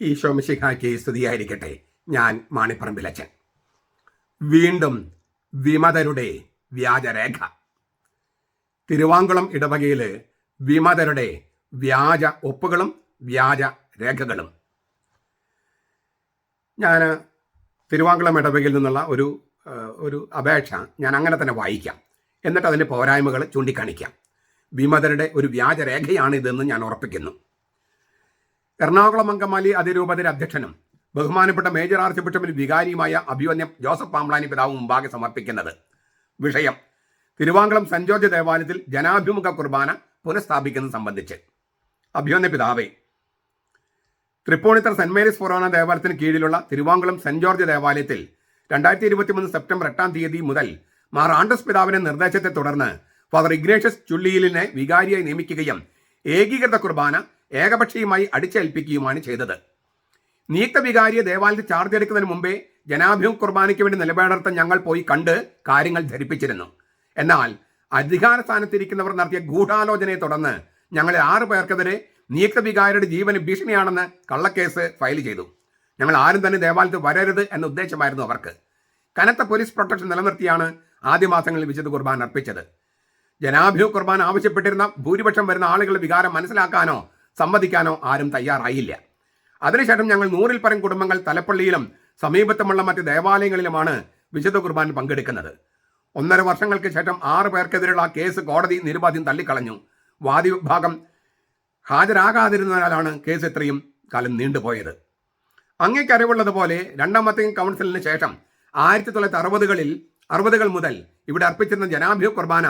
ഈശോമിശിഹായ്ക്ക് സ്തുതിയായിരിക്കട്ടെ ഞാൻ മാണിപ്പറമ്പിലച്ചൻ വീണ്ടും വിമതരുടെ വ്യാജരേഖ. തിരുവാങ്കുളം ഇടവകയിൽ വിമതരുടെ വ്യാജ ഒപ്പുകളും വ്യാജ രേഖകളും. ഞാൻ തിരുവാങ്കുളം ഇടവകയിൽ നിന്നുള്ള ഒരു ഒരു അപേക്ഷ ഞാൻ അങ്ങനെ തന്നെ വായിക്കാം. എന്നിട്ട് അതിന്റെ പോരായ്മകൾ ചൂണ്ടിക്കാണിക്കാം. വിമതരുടെ ഒരു വ്യാജരേഖയാണ് ഇതെന്ന് ഞാൻ ഉറപ്പിക്കുന്നു. എറണാകുളം അങ്കമാലി അതിരൂപതയുടെ അധ്യക്ഷനും ബഹുമാനപ്പെട്ട മേജർ ആർച്ച് ബിഷപ്പിന് വികാരിയുമായ അഭിവന്യം ജോസഫ് പാംബ്ലാനി പിതാവ് മുമ്പാകെ സമർപ്പിക്കുന്നത്. വിഷയം തിരുവാങ്കുളം സെന്റ് ജോർജ് ദേവാലയത്തിൽ ജനാഭിമുഖ കുർബാന പുനഃസ്ഥാപിക്കുന്നത് സംബന്ധിച്ച്. അഭിവന്യ പിതാവേ തൃപ്പൂണിത്തറ സെന്റ് മേരീസ് ഫൊറോന ദേവാലയത്തിന് കീഴിലുള്ള തിരുവാങ്കുളം സെന്റ് ജോർജ് ദേവാലയത്തിൽ രണ്ടായിരത്തി ഇരുപത്തിമൂന്ന് സെപ്റ്റംബർ എട്ടാം തീയതി മുതൽ മാർ ആണ്ടസ് പിതാവിന്റെ നിർദ്ദേശത്തെ തുടർന്ന് ഫാദർ ഇഗ്നേഷ്യസ് ചുള്ളിയിലിനെ വികാരിയായി നിയമിക്കുകയും ഏകീകൃത കുർബാന ഏകപക്ഷീയമായി അടിച്ചേൽപ്പിക്കുകയുമാണ് ചെയ്തത്. നിയുക്ത വികാരിയെ ദേവാലയത്തിൽ ചാർജ് എടുക്കുന്നതിന് മുമ്പേ ജനാഭിമുഖ കുർബാനയ്ക്ക് വേണ്ടി നിലപാടെടുത്ത ഞങ്ങൾ പോയി കണ്ട് കാര്യങ്ങൾ ധരിപ്പിച്ചിരുന്നു. എന്നാൽ അധികാര സ്ഥാനത്തിരിക്കുന്നവർ നടത്തിയ ഗൂഢാലോചനയെ തുടർന്ന് ഞങ്ങളെ ആറ് പേർക്കെതിരെ നീക്കവികാരിയുടെ വികാരിയുടെ ജീവന് ഭീഷണിയാണെന്ന് കള്ളക്കേസ് ഫയൽ ചെയ്തു. ഞങ്ങൾ ആരും തന്നെ ദേവാലയത്തിൽ വരരുത് എന്ന ഉദ്ദേശമായിരുന്നു അവർക്ക്. കനത്ത പോലീസ് പ്രൊട്ടക്ഷൻ നിലനിർത്തിയാണ് ആദ്യ മാസങ്ങളിൽ വിശുദ്ധ കുർബാന അർപ്പിച്ചത്. ജനാഭിമുഖ കുർബാന ആവശ്യപ്പെട്ടിരുന്ന ഭൂരിപക്ഷം വരുന്ന ആളുകളുടെ വികാരം മനസ്സിലാക്കാനോ സമ്മതിക്കാനോ ആരും തയ്യാറായില്ല. അതിനുശേഷം ഞങ്ങൾ നൂറിൽ പരം കുടുംബങ്ങൾ തലപ്പള്ളിയിലും സമീപത്തുമുള്ള മറ്റ് ദേവാലയങ്ങളിലുമാണ് വിശുദ്ധ കുർബാൻ പങ്കെടുക്കുന്നത്. ഒന്നര വർഷങ്ങൾക്ക് ശേഷം ആറ് പേർക്കെതിരെയുള്ള കേസ് കോടതി നിരുപാധ്യം തള്ളിക്കളഞ്ഞു. വാദി വിഭാഗം ഹാജരാകാതിരുന്നതിനാലാണ് കേസ് ഇത്രയും കാലം നീണ്ടുപോയത്. അങ്ങേക്കറിവുള്ളതുപോലെ രണ്ടാമത്തെ കൗൺസിലിന് ശേഷം ആയിരത്തി തൊള്ളായിരത്തി അറുപതുകളിൽ അറുപതുകൾ മുതൽ ഇവിടെ അർപ്പിച്ചിരുന്ന ജനാഭ്യ കുർബാന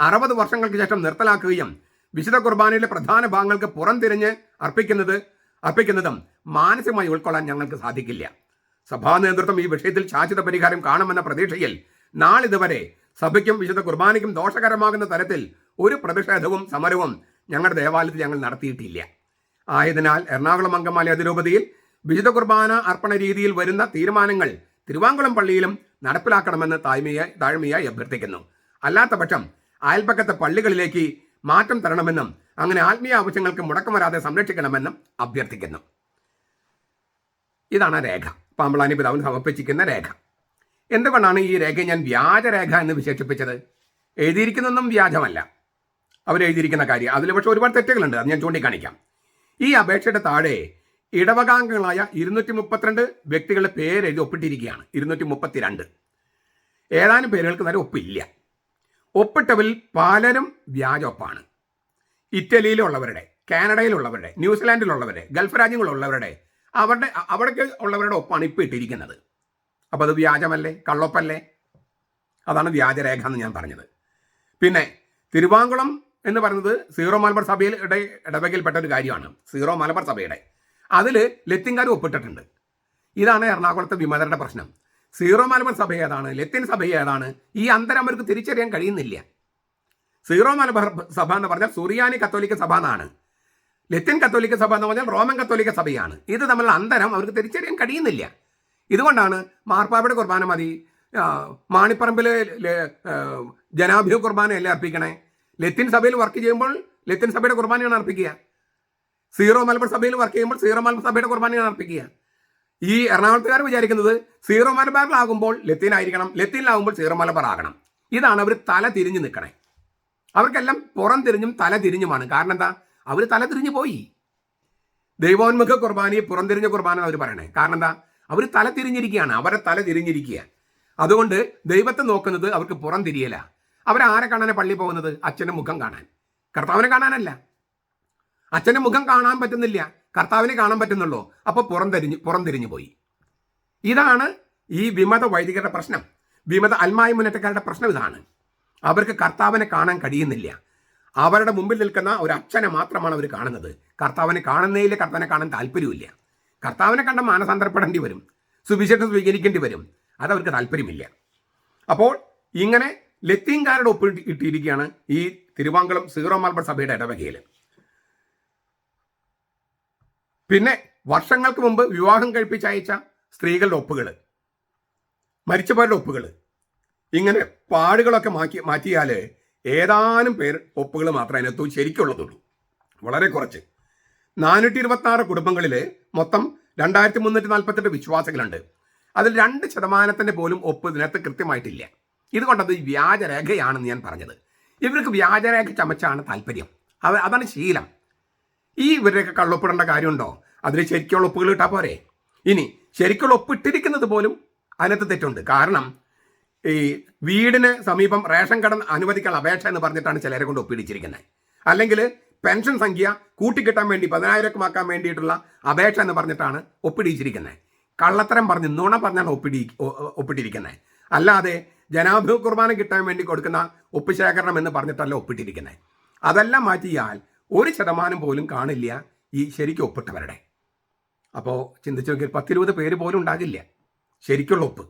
അറുപത് വർഷങ്ങൾക്ക് ശേഷം നിർത്തലാക്കുകയും വിശുദ്ധ കുർബാനയിലെ പ്രധാന ഭാഗങ്ങൾക്ക് പുറംതിരിഞ്ഞ് അർപ്പിക്കുന്നത് അർപ്പിക്കുന്നതും മാനസികമായി ഉൾക്കൊള്ളാൻ ഞങ്ങൾക്ക് സാധിക്കില്ല. സഭാ നേതൃത്വം ഈ വിഷയത്തിൽ ശാശ്വത പരിഹാരം കാണുമെന്ന പ്രതീക്ഷയിൽ നാളിതുവരെ സഭയ്ക്കും വിശുദ്ധ കുർബാനയ്ക്കും ദോഷകരമാകുന്ന തരത്തിൽ ഒരു പ്രതിഷേധവും സമരവും ഞങ്ങളുടെ ദേവാലയത്തിൽ ഞങ്ങൾ നടത്തിയിട്ടില്ല. ആയതിനാൽ എറണാകുളം അങ്കമാലി അതിരൂപതയിൽ വിശുദ്ധ കുർബാന അർപ്പണ രീതിയിൽ വരുന്ന തീരുമാനങ്ങൾ തിരുവാങ്കുളം പള്ളിയിലും നടപ്പിലാക്കണമെന്ന് താഴ്മയായി താഴ്മയായി അഭ്യർത്ഥിക്കുന്നു. അല്ലാത്ത പക്ഷം അയൽപ്പക്കത്തെ പള്ളികളിലേക്ക് മാറ്റം തരണമെന്നും അങ്ങനെ ആത്മീയ ആവശ്യങ്ങൾക്ക് മുടക്കം വരാതെ സംരക്ഷിക്കണമെന്നും അഭ്യർത്ഥിക്കുന്നു. ഇതാണ് രേഖ. പാമ്പളാനി പിതാവിന് സമർപ്പിച്ചിരിക്കുന്ന രേഖ. എന്തുകൊണ്ടാണ് ഈ രേഖ ഞാൻ വ്യാജരേഖ എന്ന് വിശേഷിപ്പിച്ചത്? എഴുതിയിരിക്കുന്നതൊന്നും വ്യാജമല്ല. അവരെഴുതിയിരിക്കുന്ന കാര്യം. അതിൽ പക്ഷേ ഒരുപാട് തെറ്റുകളുണ്ട്. അത് ഞാൻ ചൂണ്ടിക്കാണിക്കാം. ഈ അപേക്ഷയുടെ താഴെ ഇടവകാംഗങ്ങളായ ഇരുന്നൂറ്റി മുപ്പത്തിരണ്ട് വ്യക്തികളുടെ പേര് ഒപ്പിട്ടിരിക്കുകയാണ്. ഇരുന്നൂറ്റി മുപ്പത്തിരണ്ട് ഏതാനും പേരുകൾക്ക് നേരെ ഒപ്പില്ല. ഒപ്പിട്ടവരിൽ പലരും വ്യാജൊപ്പാണ്. ഇറ്റലിയിലുള്ളവരുടെ കാനഡയിലുള്ളവരുടെ ന്യൂസിലാൻഡിലുള്ളവരുടെ ഗൾഫ് രാജ്യങ്ങളിലുള്ളവരുടെ അവരുടെ അവിടേക്ക് ഉള്ളവരുടെ ഒപ്പാണ് ഇപ്പോൾ ഇട്ടിരിക്കുന്നത്. അപ്പോൾ അത് വ്യാജമല്ലേ? കള്ളൊപ്പല്ലേ? അതാണ് വ്യാജരേഖ എന്ന് ഞാൻ പറഞ്ഞത്. പിന്നെ തിരുവാങ്കുളം എന്ന് പറയുന്നത് സീറോ മലബാർ സഭയുടെ ഇട ഇടവകയിൽപ്പെട്ട ഒരു കാര്യമാണ്. സീറോ മലബാർ സഭയുടെ. അതിൽ ലത്തിൻകാർ ഒപ്പിട്ടിട്ടുണ്ട്. ഇതാണ് എറണാകുളത്തെ വിമതരുടെ പ്രശ്നം. സീറോ മലബാർ സഭ ഏതാണ്? ലത്തിൻ സഭ ഏതാണ്? ഈ അന്തരം അവർക്ക് തിരിച്ചറിയാൻ കഴിയുന്നില്ല. സീറോ മലബാർ സഭ എന്ന് പറഞ്ഞാൽ സുറിയാനി കത്തോലിക്ക സഭ എന്നാണ്. ലത്തിൻ കത്തോലിക്ക സഭ എന്ന് പറഞ്ഞാൽ റോമൻ കത്തോലിക്ക സഭയാണ്. ഇത് തമ്മിലുള്ള അന്തരം അവർക്ക് തിരിച്ചറിയാൻ കഴിയുന്നില്ല. ഇതുകൊണ്ടാണ് മാർപ്പാപ്പയുടെ കുർബാന മതി. മാണിപ്പറമ്പിൽ ജനാഭിമുഖ കുർബാനയല്ലേ അർപ്പിക്കണേ? ലത്തിൻ സഭയിൽ വർക്ക് ചെയ്യുമ്പോൾ ലത്തിൻ സഭയുടെ കുർബാനയാണ് അർപ്പിക്കുക. സീറോ മലബാർ സഭയിൽ വർക്ക് ചെയ്യുമ്പോൾ സീറോ മലബാർ സഭയുടെ കുർബാനയാണ് അർപ്പിക്കുക. ഈ എറണാകുളത്തുകാർ വിചാരിക്കുന്നത് സീറോ മലബാറിലാകുമ്പോൾ ലത്തീനായിരിക്കണം ലത്തീനിലാകുമ്പോൾ സീറോ മലബാർ ആകണം ഇതാണ് അവർ തല തിരിഞ്ഞ് നിൽക്കണേ അവർക്കെല്ലാം പുറം തിരിഞ്ഞും തല തിരിഞ്ഞുമാണ്. കാരണം എന്താ? അവർ തല തിരിഞ്ഞു പോയി. ദൈവോന്മുഖ കുർബാനയെ പുറംതിരിഞ്ഞ കുർബാന അവർ പറയണേ. കാരണം എന്താ? അവർ തല തിരിഞ്ഞിരിക്കുകയാണ്. അവരെ തല തിരിഞ്ഞിരിക്കുക. അതുകൊണ്ട് ദൈവത്തെ നോക്കുന്നത് അവർക്ക് പുറം തിരിയല. അവരാരെ കാണാനാണ് പള്ളി പോകുന്നത്? അച്ഛന്റെ മുഖം കാണാൻ. കർത്താവിനെ കാണാനല്ല. അച്ഛന്റെ മുഖം കാണാൻ പറ്റുന്നില്ല. കർത്താവിനെ കാണാൻ പറ്റുന്നുള്ളൂ. അപ്പോൾ പുറം പുറംതിരിഞ്ഞു പുറം തിരിഞ്ഞു പോയി. ഇതാണ് ഈ വിമത വൈദികരുടെ പ്രശ്നം. വിമത അൽമായ മുന്നേറ്റക്കാരുടെ പ്രശ്നം ഇതാണ്. അവർക്ക് കർത്താവിനെ കാണാൻ കഴിയുന്നില്ല. അവരുടെ മുമ്പിൽ നിൽക്കുന്ന ഒരു അച്ഛനെ മാത്രമാണ് അവർ കാണുന്നത്. കർത്താവിനെ കാണുന്നതിൽ കർത്താവിനെ കാണാൻ താല്പര്യമില്ല കർത്താവിനെ കണ്ട മാനസാന്തരപ്പെടേണ്ടി വരും. സുവിശേഷം സ്വീകരിക്കേണ്ടി വരും. അതവർക്ക് താല്പര്യമില്ല. അപ്പോൾ ഇങ്ങനെ ലത്തീൻകാരുടെ ഒപ്പ് ഇട്ടിരിക്കുകയാണ് ഈ തിരുവാങ്കുളം സീറോ മലബാർ സഭയുടെ ഇടവകയിൽ പിന്നെ വർഷങ്ങൾക്ക് മുമ്പ് വിവാഹം കഴിപ്പിച്ച് അയച്ച സ്ത്രീകളുടെ ഒപ്പുകൾ മരിച്ചവരുടെ ഒപ്പുകൾ ഇങ്ങനെ പാടുകളൊക്കെ മാറ്റി മാറ്റിയാൽ ഏതാനും പേർ ഒപ്പുകൾ മാത്രമേ അതിനകത്ത് ശരിക്കുള്ളതുള്ളൂ. വളരെ കുറച്ച്. നാനൂറ്റി ഇരുപത്തി ആറ് കുടുംബങ്ങളിൽ മൊത്തം രണ്ടായിരത്തി മുന്നൂറ്റി നാൽപ്പത്തെട്ട് വിശ്വാസികളുണ്ട്. അതിൽ രണ്ട് ശതമാനത്തിന്റെ പോലും ഒപ്പ് ഇതിനകത്ത് കൃത്യമായിട്ടില്ല. ഇതുകൊണ്ടത് വ്യാജരേഖയാണെന്ന് ഞാൻ പറഞ്ഞത്. ഇവർക്ക് വ്യാജരേഖ ചമച്ചാണ് താല്പര്യം. അത് അതാണ് ശീലം. ഈ ഇവരുടെയൊക്കെ കള്ളൊപ്പിടേണ്ട കാര്യമുണ്ടോ? അതിന് ശരിക്കുള്ള ഒപ്പുകൾ ഇട്ടാൽ പോരെ. ഇനി ശരിക്കുള്ള ഒപ്പിട്ടിരിക്കുന്നത് പോലും അതിനകത്ത് തെറ്റുണ്ട്. കാരണം ഈ വീടിന് സമീപം റേഷൻ കട അനുവദിക്കാൻ അപേക്ഷ എന്ന് പറഞ്ഞിട്ടാണ് ചിലരെ കൊണ്ട് ഒപ്പിടിച്ചിരിക്കുന്നത്. അല്ലെങ്കിൽ പെൻഷൻ സംഖ്യ കൂട്ടിക്കിട്ടാൻ വേണ്ടി പതിനായിരമാക്കാൻ വേണ്ടിയിട്ടുള്ള അപേക്ഷ എന്ന് പറഞ്ഞിട്ടാണ് ഒപ്പിടിച്ചിരിക്കുന്നത്. കള്ളത്തരം പറഞ്ഞ് നുണ പറഞ്ഞാണ് ഒപ്പിടി ഒപ്പിട്ടിരിക്കുന്നത്. അല്ലാതെ ജനാഭ്യൂ കുർബാന കിട്ടാൻ വേണ്ടി കൊടുക്കുന്ന ഒപ്പ് ശേഖരണം എന്ന് പറഞ്ഞിട്ടല്ല ഒപ്പിട്ടിരിക്കുന്നത്. അതെല്ലാം മാറ്റിയാൽ ഒരു ശതമാനം പോലും കാണില്ല ഈ ശരിക്കും ഒപ്പിട്ടവരുടെ. അപ്പോൾ ചിന്തിച്ചു നോക്കിയാൽ പത്തിരുപത് പേര് പോലും ഉണ്ടാകില്ല. ശരിക്കുള്ള ഒപ്പ്.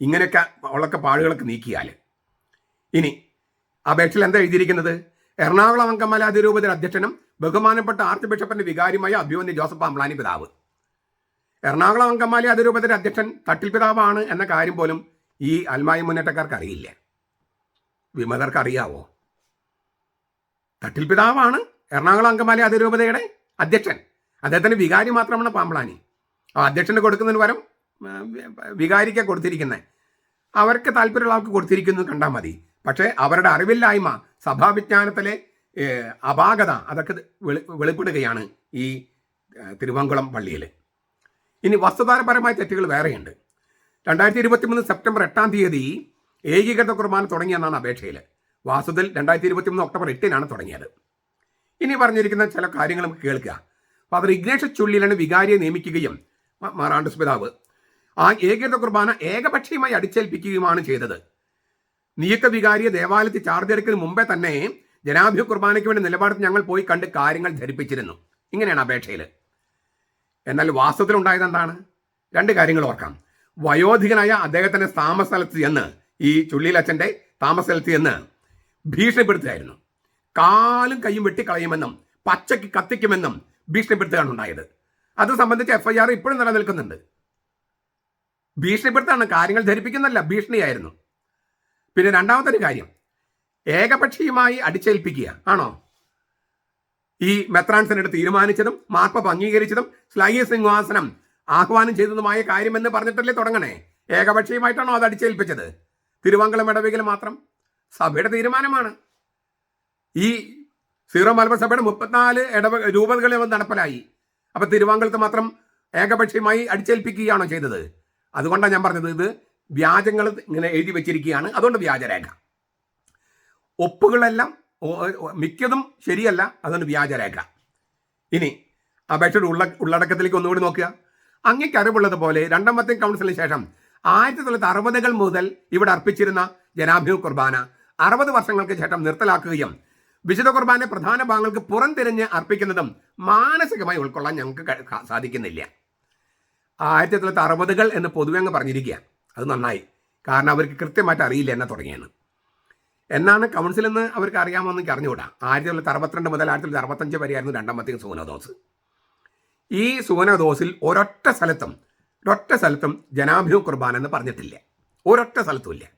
ഇങ്ങനെയൊക്കെ ഉള്ളൊക്കെ പാടുകളൊക്കെ നീക്കിയാൽ ഇനി അപേക്ഷയിൽ എന്താ എഴുതിയിരിക്കുന്നത്? എറണാകുളം അങ്കമാല അതിരൂപതയുടെ അധ്യക്ഷനും ബഹുമാനപ്പെട്ട ആർച്ച് ബിഷപ്പിന്റെ വികാരിയുമായ അഭിമന്യ ജോസഫ് അംബ്ലാനി പിതാവ്. എറണാകുളം അങ്കമാലി അതിരൂപതയുടെ അധ്യക്ഷൻ തട്ടിൽ പിതാവാണ് എന്ന കാര്യം പോലും ഈ അൽമായി മുന്നേറ്റക്കാർക്ക് അറിയില്ല. വിമതർക്ക് അറിയാവോ തട്ടിൽ പിതാവാണ് എറണാകുളം അങ്കമാലി അതിരൂപതയുടെ അധ്യക്ഷൻ. അദ്ദേഹത്തിന് വികാരി മാത്രമാണ് പാമ്പളാനി. അധ്യക്ഷന് കൊടുക്കുന്നതിന് പകരം വികാരിക്ക കൊടുത്തിരിക്കുന്നത് അവർക്ക് താല്പര്യമുള്ള ആൾക്ക് കൊടുത്തിരിക്കുന്നത് കണ്ടാൽ മതി. പക്ഷേ അവരുടെ അറിവില്ലായ്മ സഭാവിജ്ഞാനത്തിലെ അപാകത അതൊക്കെ വെളി വെളിപ്പെടുകയാണ് ഈ തിരുവങ്കുളം പള്ളിയിൽ ഇനി വസ്തുതാരപരമായ തെറ്റുകൾ വേറെയുണ്ട്. രണ്ടായിരത്തി ഇരുപത്തി മൂന്ന് സെപ്റ്റംബർ എട്ടാം തീയതി ഏകീകൃത കുർബാന തുടങ്ങിയെന്നാണ് അപേക്ഷയിൽ വാസ്തുവിൽ രണ്ടായിരത്തി ഇരുപത്തി മൂന്ന് ഒക്ടോബർ എട്ടിനാണ് തുടങ്ങിയത്. ഇനി പറഞ്ഞിരിക്കുന്ന ചില കാര്യങ്ങൾ നമുക്ക് കേൾക്കുക. ഫാദർ ഇഗ്നേഷ ചുള്ളിലാണ് വികാരിയെ നിയമിക്കുകയും മാറാണ്ട് പിതാവ്. ആ ഏകീകൃത കുർബാന ഏകപക്ഷീയമായി അടിച്ചേൽപ്പിക്കുകയുമാണ് ചെയ്തത്. നിയുക്ത വികാരിയെ ദേവാലയത്തിൽ ചാർജ് എടുക്കുന്നതിന് മുമ്പേ തന്നെ ജനാഭ്യ കുർബാനയ്ക്ക് വേണ്ടി നിലപാടത്ത് ഞങ്ങൾ പോയി കണ്ട് കാര്യങ്ങൾ ധരിപ്പിച്ചിരുന്നു. ഇങ്ങനെയാണ് അപേക്ഷയിൽ എന്നാൽ വാസ്തവത്തിൽ ഉണ്ടായത് എന്താണ്? രണ്ട് കാര്യങ്ങൾ ഓർക്കാം. വയോധികനായ അദ്ദേഹത്തിന്റെ താമസസ്ഥലത്ത് ചെന്ന് ഈ ചുള്ളിയിലച്ഛന്റെ താമസസ്ഥലത്ത് ചെന്ന് ഭീഷണിപ്പെടുത്തുകയായിരുന്നു. കാലും കൈയും വെട്ടിക്കളയുമെന്നും പച്ചയ്ക്ക് കത്തിക്കുമെന്നും ഭീഷണിപ്പെടുത്തുകയാണ് ഉണ്ടായത് അത് സംബന്ധിച്ച് എഫ്ഐആർ ഇപ്പോഴും നിലനിൽക്കുന്നുണ്ട്. ഭീഷണിപ്പെടുത്താണ് കാര്യങ്ങൾ ധരിപ്പിക്കുന്നല്ല ഭീഷണിയായിരുന്നു. പിന്നെ രണ്ടാമത്തെ കാര്യം ഏകപക്ഷീയമായി അടിച്ചേൽപ്പിക്കുക ആണോ? ഈ മെത്രാൻസിനെടുത്ത് തീരുമാനിച്ചതും മാർപ്പ അംഗീകരിച്ചതും ശ്ലൈയ സിംഹാസനം ആഹ്വാനം ചെയ്തതുമായ കാര്യമെന്ന് പറഞ്ഞിട്ടല്ലേ തുടങ്ങണേ? ഏകപക്ഷീയമായിട്ടാണോ അത് അടിച്ചേൽപ്പിച്ചത്? തിരുവങ്കലം ഇടവെങ്കിൽ മാത്രം? സഭയുടെ തീരുമാനമാണ്. ഈ സീറോ മലബാർ സഭയുടെ മുപ്പത്തിനാല് ഇടവ രൂപതകളിൽ അവൻ നടപ്പിലായി അപ്പൊ തിരുവാങ്കുളത്ത് മാത്രം ഏകപക്ഷീയമായി അടിച്ചേൽപ്പിക്കുകയാണോ ചെയ്തത്? അതുകൊണ്ടാണ് ഞാൻ പറഞ്ഞത് ഇത് വ്യാജങ്ങൾ ഇങ്ങനെ എഴുതി വെച്ചിരിക്കുകയാണ്. അതുകൊണ്ട് വ്യാജരേഖ. ഒപ്പുകളെല്ലാം മിക്കതും ശരിയല്ല അതുകൊണ്ട് വ്യാജരേഖ. ഇനി അപേക്ഷയുടെ ഉള്ള ഉള്ളടക്കത്തിലേക്ക് ഒന്നുകൂടി നോക്കുക. അങ്ങേക്ക് അറിവുള്ളതുപോലെ രണ്ടാമത്തെ കൗൺസിലിന് ശേഷം ആയിരത്തി തൊള്ളായിരത്തി അറുപതുകൾ മുതൽ ഇവിടെ അർപ്പിച്ചിരുന്ന ജനാഭിമുഖ കുർബാന അറുപത് വർഷങ്ങൾക്ക് ശേഷം നിർത്തലാക്കുകയും വിശുദ്ധ കുർബാന പ്രധാന ഭാഗങ്ങൾക്ക് പുറംതിരിഞ്ഞ് അർപ്പിക്കുന്നതും മാനസികമായി ഉൾക്കൊള്ളാൻ ഞങ്ങൾക്ക് സാധിക്കുന്നില്ല. ആയിരത്തി തൊള്ളായിരത്തി അറുപതുകൾ എന്ന് പൊതുവെ അങ്ങ് പറഞ്ഞിരിക്കുക. അത് നന്നായി. കാരണം അവർക്ക് കൃത്യമായിട്ട് അറിയില്ല എന്നെ തുടങ്ങിയാണ് എന്നാണ് കൗൺസിൽ എന്ന് അവർക്ക് അറിയാമോ എന്ന് എനിക്ക് അറിഞ്ഞുകൂടാ. ആയിരത്തി തൊള്ളായിരത്തി അറുപത്തിരണ്ട് മുതൽ ആയിരത്തി തൊള്ളായിരത്തി അറുപത്തഞ്ച് വരെയായിരുന്നു രണ്ടാമത്തെ സുവനദോസ്. ഈ സുവനദോസിൽ ഒരൊറ്റ സ്ഥലത്തും ഒരൊറ്റ സ്ഥലത്തും ജനാഭ്യൂ കുർബാന എന്ന് പറഞ്ഞിട്ടില്ല. ഒരൊറ്റ സ്ഥലത്തും ഇല്ല.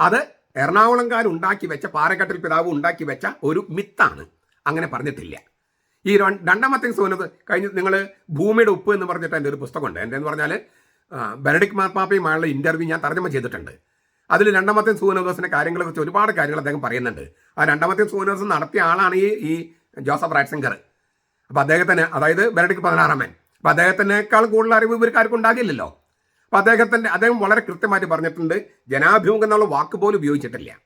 അത് എറണാകുളംകാർ ഉണ്ടാക്കി വെച്ച പാറക്കെട്ടിൽ പിതാവ് ഉണ്ടാക്കി വെച്ച ഒരു മിത്താണ്. അങ്ങനെ പറഞ്ഞിട്ടില്ല. ഈ രണ്ടാമത്തെ സോനത് കഴിഞ്ഞ് നിങ്ങൾ ഭൂമിയുടെ ഉപ്പ് എന്ന് പറഞ്ഞിട്ട് എന്റെ ഒരു പുസ്തകമുണ്ട്. എന്റെ എന്ന് പറഞ്ഞാൽ ബെനഡിക് മാർപ്പാപ്പയുമായുള്ള ഇന്റർവ്യൂ ഞാൻ തർജമ ചെയ്തിട്ടുണ്ട്. അതിൽ രണ്ടാമത്തെ സൂനോദോസിന്റെ കാര്യങ്ങളെ കുറിച്ച് ഒരുപാട് കാര്യങ്ങൾ അദ്ദേഹം പറയുന്നുണ്ട്. ആ രണ്ടാമത്തെ സൂനോദോസ് നടത്തിയ ആളാണ് ഈ ഈ ജോസഫ് റാറ്റ്സിംഗർ. അപ്പോൾ അദ്ദേഹത്തിന് അതായത് ബെനഡിക് പതിനാറാമൻ അപ്പോൾ അദ്ദേഹത്തിനേക്കാൾ കൂടുതൽ അറിവ് ഇവർക്കാർക്കും ഉണ്ടാകില്ലല്ലോ. അപ്പോൾ അദ്ദേഹത്തിന്റെ അദ്ദേഹം വളരെ കൃത്യമായിട്ട് പറഞ്ഞിട്ടുണ്ട് ജനാഭിമുഖം എന്നുള്ള വാക്ക് പോലും ഉപയോഗിച്ചിട്ടില്ല.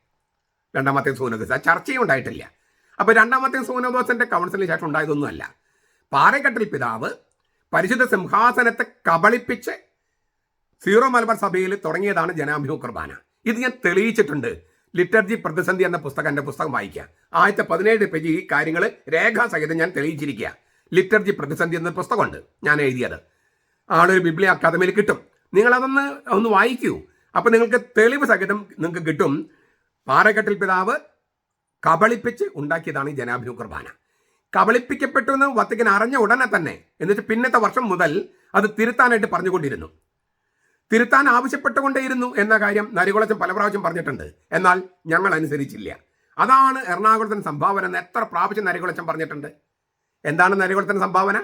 രണ്ടാമത്തെ സൂനോദോസ് ആ ചർച്ചയും ഉണ്ടായിട്ടില്ല. അപ്പോൾ രണ്ടാമത്തെ സൂനോദോസിന്റെ കൗൺസിലിന് ശേഷം ഉണ്ടായതൊന്നുമല്ല. പാറക്കെട്ടിൽ പിതാവ് പരിശുദ്ധ സിംഹാസനത്തെ കബളിപ്പിച്ച് സീറോ മലബാർ സഭയിൽ തുടങ്ങിയതാണ് ജനാഭിമുഖ കുർബാന. ഇത് ഞാൻ തെളിയിച്ചിട്ടുണ്ട്. ലിറ്റർജി പ്രതിസന്ധി എന്ന പുസ്തകം എന്റെ പുസ്തകം വായിക്കുക. ആദ്യത്തെ പതിനേഴ് പേജ് ഈ കാര്യങ്ങൾ രേഖാസഹിതം ഞാൻ തെളിയിച്ചിരിക്കുക. ലിറ്റർജി പ്രതിസന്ധി എന്ന പുസ്തകമുണ്ട് ഞാൻ എഴുതിയത്. ആളൊരു ബിബ്ലി അക്കാദമിയിൽ കിട്ടും. നിങ്ങളതൊന്ന് ഒന്ന് വായിക്കൂ. അപ്പോൾ നിങ്ങൾക്ക് തെളിവ് സഹിതം നിങ്ങൾക്ക് കിട്ടും. പാറക്കെട്ടിൽ പിതാവ് കബളിപ്പിച്ച് ഉണ്ടാക്കിയതാണ് ഈ ജനാഭിനു കുർബാന. കബളിപ്പിക്കപ്പെട്ടു എന്ന് വത്തിക്കൻ അറിഞ്ഞ ഉടനെ തന്നെ എന്നിട്ട് പിന്നത്തെ വർഷം മുതൽ അത് തിരുത്താനായിട്ട് പറഞ്ഞുകൊണ്ടിരുന്നു. തിരുത്താൻ ആവശ്യപ്പെട്ടുകൊണ്ടേയിരുന്നു എന്ന കാര്യം നരികുളച്ചൻ പല പ്രാവശ്യം പറഞ്ഞിട്ടുണ്ട്. എന്നാൽ ഞങ്ങൾ അനുസരിച്ചില്ല. അതാണ് എറണാകുളത്തിന് സംഭാവന എന്ന് എത്ര പ്രാവശ്യം നരികുളച്ചൻ പറഞ്ഞിട്ടുണ്ട്. എന്താണ് നരികുളത്തിന് സംഭാവന?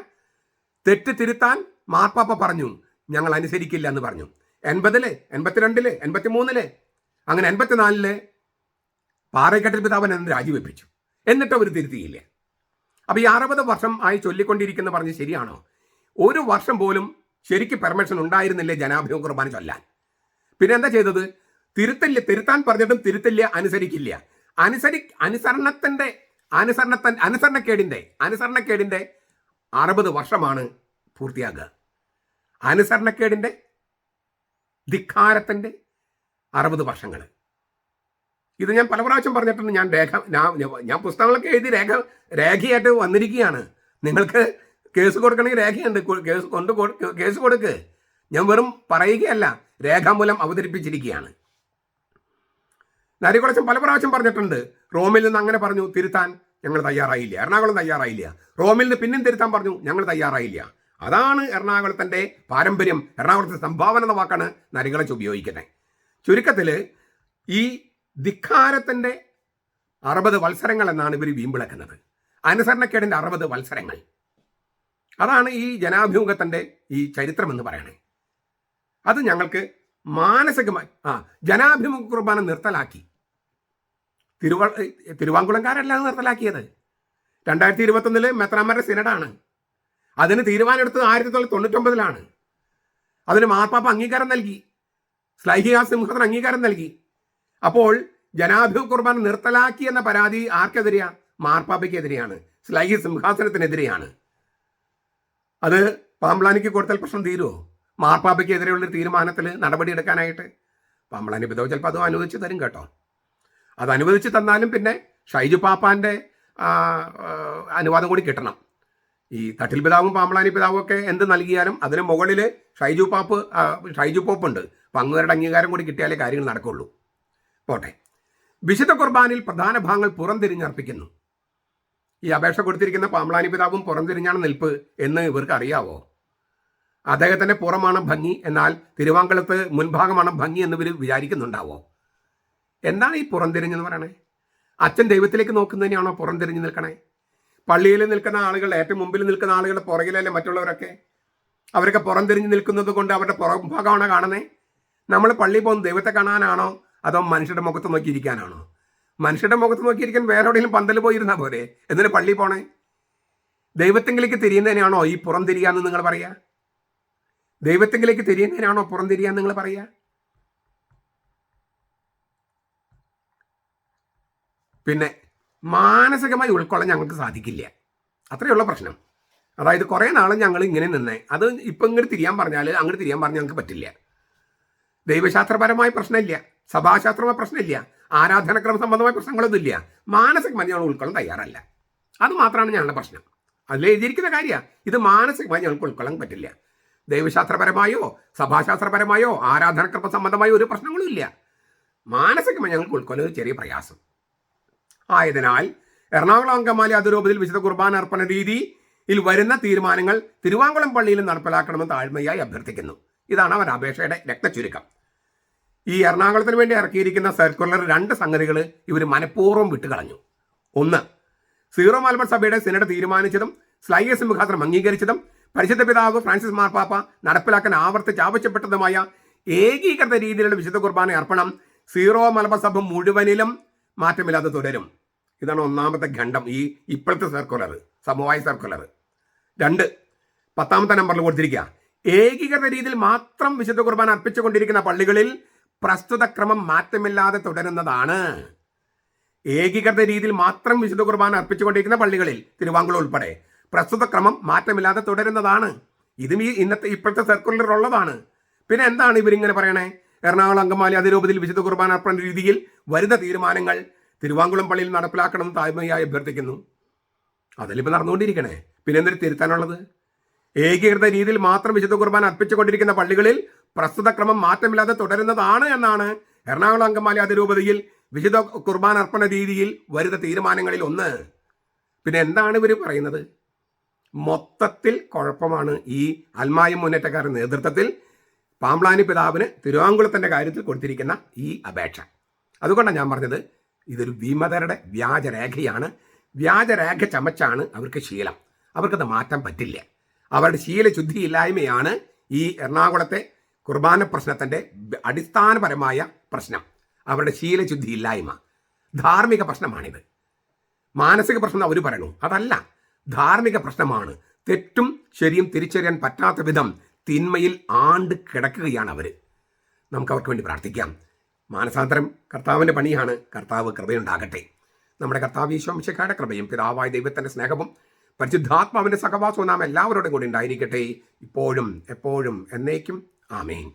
തെറ്റ് തിരുത്താൻ മാർപ്പാപ്പ പറഞ്ഞു. ഞങ്ങൾ അനുസരിക്കില്ല എന്ന് പറഞ്ഞു. എൺപതിൽ എൺപത്തിരണ്ടിൽ എൺപത്തിമൂന്നിൽ അങ്ങനെ എൺപത്തിനാലിൽ പാറയ്ക്കട്ടിൽ പിതാവൻ എന്ന് രാജിവെപ്പിച്ചു. എന്നിട്ട് അവർ തിരുത്തിയില്ല. അപ്പൊ ഈ അറുപത് വർഷം ആയി ചൊല്ലിക്കൊണ്ടിരിക്കുന്ന പറഞ്ഞ് ശരിയാണോ? ഒരു വർഷം പോലും ശരിക്ക് പെർമിഷൻ ഉണ്ടായിരുന്നില്ലേ ജനാഭിമുഖ കുർബാന ചൊല്ലാൻ? പിന്നെ എന്താ ചെയ്തത്? തിരുത്തില്ല തിരുത്താൻ പറഞ്ഞിട്ടും തിരുത്തില്ല അനുസരിക്കില്ല. അനുസരി അനുസരണത്തിന്റെ അനുസരണത്ത അനുസരണക്കേടിന്റെ അനുസരണക്കേടിന്റെ അറുപത് വർഷമാണ് പൂർത്തിയാകുക. അനുസരണക്കേടിന്റെ ധിക്കാരത്തിന്റെ അറുപത് വർഷങ്ങൾ ഇത് ഞാൻ പല പ്രാവശ്യം പറഞ്ഞിട്ടുണ്ട്. ഞാൻ രേഖ ഞാൻ പുസ്തകങ്ങളൊക്കെ എഴുതി രേഖ രേഖയായിട്ട് വന്നിരിക്കുകയാണ്. നിങ്ങൾക്ക് കേസ് കൊടുക്കണമെങ്കിൽ രേഖയുണ്ട്. കേസ് കൊണ്ട് കേസ് കൊടുക്ക്. ഞാൻ വെറും പറയുകയല്ല. രേഖാമൂലം അവതരിപ്പിച്ചിരിക്കുകയാണ്. നരികുളച്ചൻ പല പ്രാവശ്യം പറഞ്ഞിട്ടുണ്ട്. റോമിൽ നിന്ന് അങ്ങനെ പറഞ്ഞു തിരുത്താൻ ഞങ്ങൾ തയ്യാറായില്ല. എറണാകുളം തയ്യാറായില്ല. റോമിൽ നിന്ന് പിന്നെയും തിരുത്താൻ പറഞ്ഞു ഞങ്ങൾ തയ്യാറായില്ല. അതാണ് എറണാകുളത്തിന്റെ പാരമ്പര്യം. എറണാകുളത്തെ സംഭാവന എന്ന വാക്കാണ് നരികളച്ച് ഉപയോഗിക്കുന്നത്. ചുരുക്കത്തിൽ ഈ ധിക്കാരത്തിന്റെ അറുപത് വത്സരങ്ങൾ എന്നാണ് ഇവർ വീമ്പിളക്കുന്നത്. അനുസരണക്കേടിന്റെ അറുപത് വത്സരങ്ങൾ. അതാണ് ഈ ജനാഭിമുഖത്തിന്റെ ഈ ചരിത്രം എന്ന് പറയണേ. അത് ഞങ്ങൾക്ക് മാനസികമായി ആ ജനാഭിമുഖ കുർബാന നിർത്തലാക്കി. തിരുവ തിരുവാങ്കുളംകാരല്ല നിർത്തലാക്കിയത്. രണ്ടായിരത്തി ഇരുപത്തൊന്നിൽ മെത്രാമരുടെ സിനഡാണ്. അതിന് തീരുമാനമെടുത്തത് ആയിരത്തി തൊള്ളായിരത്തി തൊണ്ണൂറ്റൊമ്പതിലാണ് അതിന് മാർപ്പാപ്പ അംഗീകാരം നൽകി. സ്ലൈഹിക സിംഹത്തിന് അംഗീകാരം നൽകി. അപ്പോൾ ജനാഭി കുർബാന നിർത്തലാക്കി എന്ന പരാതി ആർക്കെതിരെയാണ് മാർപ്പാപ്പയ്ക്കെതിരെയാണ്. സ്ലൈഹി സിംഹാസനത്തിനെതിരെയാണ്. അത് പാമ്പ്ലാനിക്ക് കൊടുത്താൽ പ്രശ്നം തീരുമോ മാർപ്പാപ്പയ്ക്കെതിരെയുള്ള തീരുമാനത്തിൽ നടപടിയെടുക്കാനായിട്ട് പാമ്പ്ലാനി പിതാവ് ചിലപ്പോൾ അതും അനുവദിച്ച് തരും കേട്ടോ. അത് അനുവദിച്ച് തന്നാലും പിന്നെ ഷൈജു പാപ്പാന്റെ അനുവാദം കൂടി കിട്ടണം. ഈ തട്ടിൽ പിതാവും പാമ്പളാനി പിതാവും ഒക്കെ എന്ത് നൽകിയാലും അതിന് മുകളിൽ ഷൈജു പാപ്പ് ഷൈജു പോപ്പ് ഉണ്ട് അപ്പം അങ്ങേരുടെ അംഗീകാരം കൂടി കിട്ടിയാലേ കാര്യങ്ങൾ നടക്കുള്ളൂ. പോട്ടെ. വിശുദ്ധ കുർബാനിൽ പ്രധാന ഭാഗങ്ങൾ പുറംതിരിഞ്ഞർപ്പിക്കുന്നു. ഈ അപേക്ഷ കൊടുത്തിരിക്കുന്ന പാമ്പളാനി പിതാവും പുറംതിരിഞ്ഞാണ് നിൽപ്പ് എന്ന് ഇവർക്ക് അറിയാവോ? അദ്ദേഹത്തിന്റെ പുറമാണ് ഭംഗി എന്നാൽ തിരുവാങ്കളത്ത് മുൻഭാഗമാണ് ഭംഗി എന്ന് ഇവർ വിചാരിക്കുന്നുണ്ടാവോ? എന്താണ് ഈ പുറംതിരിഞ്ഞെന്ന് പറയണേ? അച്ഛൻ ദൈവത്തിലേക്ക് നോക്കുന്നതിനെയാണോ പുറംതിരിഞ്ഞ് നിൽക്കണേ? പള്ളിയിൽ നിൽക്കുന്ന ആളുകൾ ഏറ്റവും മുമ്പിൽ നിൽക്കുന്ന ആളുകളുടെ പുറകിലല്ലേ മറ്റുള്ളവരൊക്കെ? അവരൊക്കെ പുറംതിരിഞ്ഞ് നിൽക്കുന്നത് കൊണ്ട് അവരുടെ പുറം ഭാഗമാണോ കാണുന്നത് നമ്മൾ പള്ളിയിൽ പോകുന്ന ദൈവത്തെ കാണാനാണോ? അതോ മനുഷ്യരുടെ മുഖത്ത് നോക്കിയിരിക്കാനാണോ? മനുഷ്യരുടെ മുഖത്ത് നോക്കിയിരിക്കാൻ വേറെ എവിടെയെങ്കിലും പന്തൽ പോയിരുന്നാൽ പോരെ? എന്നിട്ട് പള്ളിയിൽ പോണേ? ദൈവത്തെങ്കിലേക്ക് തിരിയുന്നതിനാണോ ഈ പുറം തിരിയാന്ന് നിങ്ങൾ പറയാ? ദൈവത്തെങ്കിലേക്ക് തിരിയുന്നതിനാണോ പുറം തിരിയാന്ന് നിങ്ങൾ പറയാ? പിന്നെ മാനസികമായി ഉൾക്കൊള്ളാൻ ഞങ്ങൾക്ക് സാധിക്കില്ല. അത്രയുള്ള പ്രശ്നം. അതായത് കുറേ നാൾ ഞങ്ങൾ ഇങ്ങനെ നിന്നേ. അത് ഇപ്പം ഇങ്ങോട്ട് തിരിയാൻ പറഞ്ഞാൽ അങ്ങോട്ട് തിരിയാൻ പറഞ്ഞാൽ ഞങ്ങൾക്ക് പറ്റില്ല. ദൈവശാസ്ത്രപരമായ പ്രശ്നമില്ല. സഭാശാസ്ത്രമായ പ്രശ്നമില്ല. ആരാധനക്രമ സംബന്ധമായ പ്രശ്നങ്ങളൊന്നുമില്ല. മാനസികമായി ഞങ്ങൾ ഉൾക്കൊള്ളാൻ തയ്യാറല്ല. അത് മാത്രമാണ് ഞങ്ങളുടെ പ്രശ്നം. അതിൽ എഴുതിയിരിക്കുന്ന കാര്യമാണ് ഇത് മാനസികമായി ഞങ്ങൾക്ക് ഉൾക്കൊള്ളാൻ പറ്റില്ല. ദൈവശാസ്ത്രപരമായോ സഭാശാസ്ത്രപരമായോ ആരാധനക്രമ സംബന്ധമായോ ഒരു പ്രശ്നങ്ങളും ഇല്ല. മാനസികമായി ഞങ്ങൾക്ക് ഉൾക്കൊള്ളാൻ ഒരു ചെറിയ പ്രയാസം. ആയതിനാൽ എറണാകുളം അങ്കമാലി അതിരൂപതയിൽ വിശുദ്ധ കുർബാന അർപ്പണ രീതിയിൽ വരുന്ന തീരുമാനങ്ങൾ തിരുവാങ്കുളം പള്ളിയിലും നടപ്പിലാക്കണമെന്ന് താഴ്മയായി അഭ്യർത്ഥിക്കുന്നു. ഇതാണ് അവൻ അപേക്ഷയുടെ രക്തചുരുക്കം ഈ എറണാകുളത്തിന് വേണ്ടി ഇറക്കിയിരിക്കുന്ന സർക്കുലർ രണ്ട് സംഗതികൾ ഇവർ മനഃപൂർവം വിട്ടുകളഞ്ഞു. ഒന്ന് സീറോ മലബാർ സഭയുടെ സിനഡ് തീരുമാനിച്ചതും സ്ലൈയ സിംഹാസനം അംഗീകരിച്ചതും പരിശുദ്ധ പിതാവ് ഫ്രാൻസിസ് മാർപ്പാപ്പ നടപ്പിലാക്കാൻ ആവർത്തിച്ച് ആവശ്യപ്പെട്ടതുമായ ഏകീകൃത രീതിയിലുള്ള വിശുദ്ധ കുർബാന അർപ്പണം സീറോ മലബാർ സഭ മുഴുവനിലും മാറ്റമില്ലാതെ തുടരും. ഇതാണ് ഒന്നാമത്തെ ഖണ്ഡം. ഈ ഇപ്പോഴത്തെ സർക്കുലർ സമവായ സർക്കുലർ രണ്ട് പത്താമത്തെ നമ്പറിൽ കൊടുത്തിരിക്കുക. ഏകീകൃത രീതിയിൽ മാത്രം വിശുദ്ധ കുർബാന അർപ്പിച്ചുകൊണ്ടിരിക്കുന്ന പള്ളികളിൽ പ്രസ്തുത ക്രമം മാറ്റമില്ലാതെ തുടരുന്നതാണ്. ഏകീകൃത രീതിയിൽ മാത്രം വിശുദ്ധ കുർബാന അർപ്പിച്ചുകൊണ്ടിരിക്കുന്ന പള്ളികളിൽ തിരുവാങ്കുളം ഉൾപ്പെടെ പ്രസ്തുത ക്രമം മാറ്റമില്ലാതെ തുടരുന്നതാണ്. ഇതും ഈ ഇന്നത്തെ ഇപ്പോഴത്തെ സർക്കുലർ ഉള്ളതാണ്. പിന്നെ എന്താണ് ഇവരിങ്ങനെ പറയണേ? എറണാകുളം അങ്കമാലി അതിരൂപത്തിൽ വിശുദ്ധ കുർബാന അർപ്പണ രീതിയിൽ വരുന്ന തീരുമാനങ്ങൾ തിരുവാങ്കുളം പള്ളിയിൽ നടപ്പിലാക്കണമെന്ന് താഴ്മയായി അഭ്യർത്ഥിക്കുന്നു. അതിലിപ്പോൾ നടന്നുകൊണ്ടിരിക്കണേ. പിന്നെ എന്തൊരു തിരുത്താനുള്ളത്? ഏകീകൃത രീതിയിൽ മാത്രം വിശുദ്ധ കുർബാന അർപ്പിച്ചുകൊണ്ടിരിക്കുന്ന പള്ളികളിൽ പ്രസ്തുത ക്രമം മാറ്റമില്ലാതെ തുടരുന്നതാണ് എന്നാണ് എറണാകുളം അങ്കമാലി അതിരൂപതയിൽ വിശുദ്ധ കുർബാന അർപ്പണ രീതിയിൽ വരുന്ന തീരുമാനങ്ങളിൽ ഒന്ന്. പിന്നെ എന്താണ് ഇവർ പറയുന്നത്? മൊത്തത്തിൽ കുഴപ്പമാണ് ഈ അൽമായ മുന്നേറ്റക്കാരുടെ നേതൃത്വത്തിൽ പാമ്പ്ലാനി പിതാവിന് തിരുവാങ്കുളത്തിന്റെ കാര്യത്തിൽ കൊടുത്തിരിക്കുന്ന ഈ അപേക്ഷ. അതുകൊണ്ടാണ് ഞാൻ പറഞ്ഞത് ഇതൊരു വിമതരുടെ വ്യാജരേഖയാണ്. വ്യാജരേഖ ചമച്ചാണ് അവർക്ക് ശീലം. അവർക്കത് മാറ്റാൻ പറ്റില്ല. അവരുടെ ശീലശുദ്ധിയില്ലായ്മയാണ് ഈ എറണാകുളത്തെ കുർബാന പ്രശ്നത്തിന്റെ അടിസ്ഥാനപരമായ പ്രശ്നം. അവരുടെ ശീലശുദ്ധിയില്ലായ്മ ധാർമ്മിക പ്രശ്നമാണിത്. മാനസിക പ്രശ്നം അവർ പറയണു. അതല്ല. ധാർമ്മിക പ്രശ്നമാണ്. തെറ്റും ശരിയും തിരിച്ചറിയാൻ പറ്റാത്ത വിധം തിന്മയിൽ ആണ്ട് കിടക്കുകയാണ് അവർ നമുക്ക് അവർക്ക് വേണ്ടി പ്രാർത്ഥിക്കാം. മാനസാന്തരം കർത്താവിന്റെ പണിയാണ് കർത്താവ് കൃപയുണ്ടാകട്ടെ. നമ്മുടെ കർത്താവ് ഈശ്വംശക്കാരുടെ കൃപയും പിതാവായ ദൈവത്തിന്റെ സ്നേഹവും പരിശുദ്ധാത്മാവിന്റെ സഹവാസവും നാം എല്ലാവരോടും കൂടി ഉണ്ടായിരിക്കട്ടെ. ഇപ്പോഴും എപ്പോഴും എന്നേക്കും. ആമേൻ.